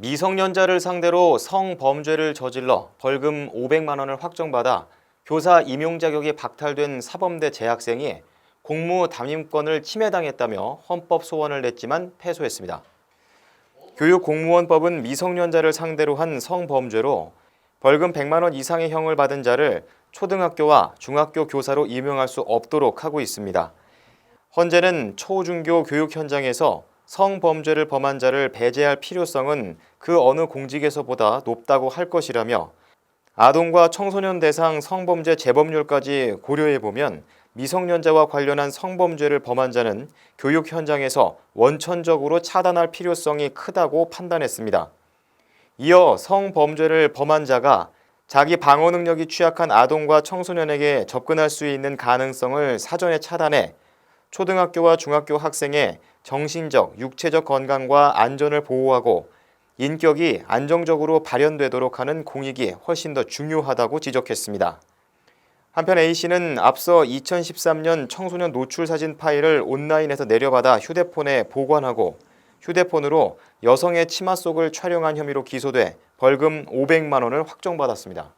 미성년자를 상대로 성범죄를 저질러 벌금 500만 원을 확정받아 교사 임용 자격이 박탈된 사범대 재학생이 공무 담임권을 침해당했다며 헌법 소원을 냈지만 패소했습니다. 교육공무원법은 미성년자를 상대로 한 성범죄로 벌금 100만 원 이상의 형을 받은 자를 초등학교와 중학교 교사로 임용할 수 없도록 하고 있습니다. 헌재는 초중교 교육 현장에서 성범죄를 범한 자를 배제할 필요성은 그 어느 공직에서보다 높다고 할 것이라며 아동과 청소년 대상 성범죄 재범률까지 고려해 보면 미성년자와 관련한 성범죄를 범한 자는 교육 현장에서 원천적으로 차단할 필요성이 크다고 판단했습니다. 이어 성범죄를 범한 자가 자기 방어 능력이 취약한 아동과 청소년에게 접근할 수 있는 가능성을 사전에 차단해 초등학교와 중학교 학생의 정신적, 육체적 건강과 안전을 보호하고 인격이 안정적으로 발현되도록 하는 공익이 훨씬 더 중요하다고 지적했습니다. 한편 A씨는 앞서 2013년 청소년 노출 사진 파일을 온라인에서 내려받아 휴대폰에 보관하고 휴대폰으로 여성의 치마 속을 촬영한 혐의로 기소돼 벌금 500만 원을 확정받았습니다.